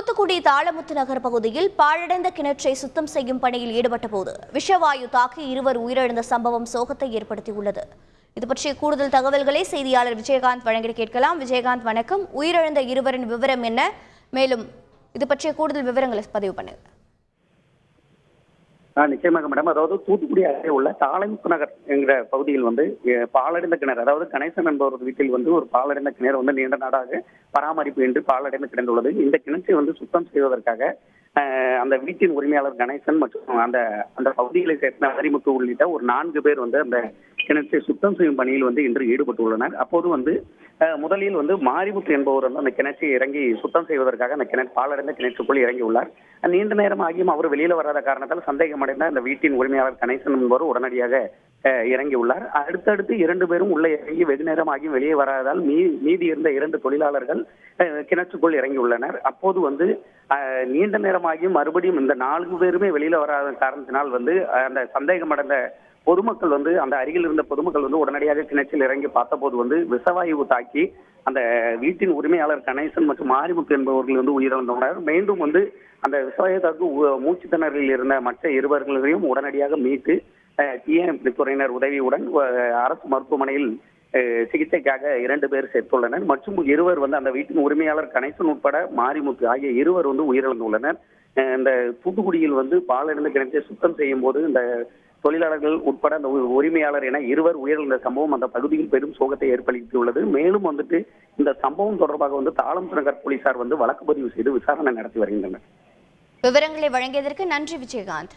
தூத்துக்குடி தாளமுத்து நகர் பகுதியில் பாழடைந்த கிணற்றை சுத்தம் செய்யும் பணியில் ஈடுபட்ட போது விஷவாயு தாக்கி இருவர் உயிரிழந்த சம்பவம் சோகத்தை ஏற்படுத்தியுள்ளது. இது பற்றிய கூடுதல் தகவல்களை செய்தியாளர் விஜயகாந்த் வழங்கி கேட்கலாம். விஜயகாந்த் வணக்கம். உயிரிழந்த இருவரின் விவரம் என்ன? மேலும் இது பற்றிய கூடுதல் விவரங்களை பதிவு பண்ணுங்க. நிச்சயமாக மேடம் அதாவது தூத்துக்குடி அருகே உள்ள தாளமிப்பு நகர் என்கிற பகுதியில் வந்து பாலடைந்த கிணறு அதாவது கணேசன் என்பவர் வீட்டில் வந்து ஒரு பாலடைந்த கிணறு வந்து நீண்ட நாடாக பராமரிப்பு என்று பாலடைந்து கிடந்துள்ளது. இந்த கிணற்றை வந்து சுத்தம் செய்வதற்காக அந்த வீட்டின் உரிமையாளர் கணேசன் மற்றும் அந்த அந்த பகுதிகளை சேர்ந்த மரிமுத்து உள்ளிட்ட ஒரு நான்கு பேர் வந்து அந்த கிணற்றை சுத்தம் செய்யும் பணியில் வந்து இன்று ஈடுபட்டுள்ளனர். அப்போது வந்து முதலில் வந்து மாரிமுத்து என்பவர் வந்து அந்த கிணற்றை இறங்கி சுத்தம் செய்வதற்காக அந்த கிணறு பாலடைந்த கிணற்றுக்குள் இறங்கி உள்ளார் நீண்ட நேரம் ஆகியும் அவர் வெளியில வராத காரணத்தால் சந்தேகமடைந்த அந்த வீட்டின் உரிமையாளர் கணேசன் என்பவர் உடனடியாக இறங்கியுள்ளார். இறங்கி உள்ளார் அடுத்தடுத்து இரண்டு பேரும் உள்ளே இறங்கி வெகு நேரம் ஆகியும் வெளியே வராததால் மீ மீதி இருந்த இரண்டு தொழிலாளர்கள் கிணற்றுக்குள் இறங்கி உள்ளனர் அப்போது வந்து நீண்ட நேரமாகியும் மறுபடியும் இந்த நான்கு பேருமே வெளியில வராத காரணத்தினால் வந்து அந்த அந்த சந்தேகமடைந்த பொதுமக்கள் வந்து அந்த அருகில் இருந்த பொதுமக்கள் வந்து உடனடியாக கிணற்றில் இறங்கி பார்த்தபோது வந்து விஷவாயு தாக்கி அந்த வீட்டின் உரிமையாளர் கணேசன் மற்றும் மாரிமுத்து என்பவர்கள் வந்து உயிரிழந்தனர். மீண்டும் வந்து அந்த விஷவாயு தாக்கு உ- மூச்சு திணறலில் இருந்த மற்ற இருவர்களையும் உடனடியாக மீட்டு தீயணைப்பு துறையினர் உதவியுடன் அரசு மருத்துவமனையில் சிகிச்சைக்காக இரண்டு பேர் சேர்த்துள்ளனர் மற்றும் இருவர் வந்து அந்த வீட்டின் உரிமையாளர் கணேசன் உட்பட மாரிமுத்து ஆகிய இருவர் வந்து உயிரிழந்துள்ளனர். இந்த தூத்துக்குடியில் வந்து பாலிருந்த கிணற்றை சுத்தம் செய்யும் போது இந்த தொழிலாளர்கள் உட்பட அந்த உ- உரிமையாளர் என இருவர் உயிரிழந்த சம்பவம் அந்த பகுதியில் பெரும் சோகத்தை ஏற்படுத்தியுள்ளது. மேலும் வந்துட்டு இந்த சம்பவம் தொடர்பாக வந்து தாளம் நகர் போலீசார் வந்து வழக்கு பதிவு செய்து விசாரணை நடத்தி வருகின்றனர். விவரங்களை வழங்கியதற்கு நன்றி விஜயகாந்த்.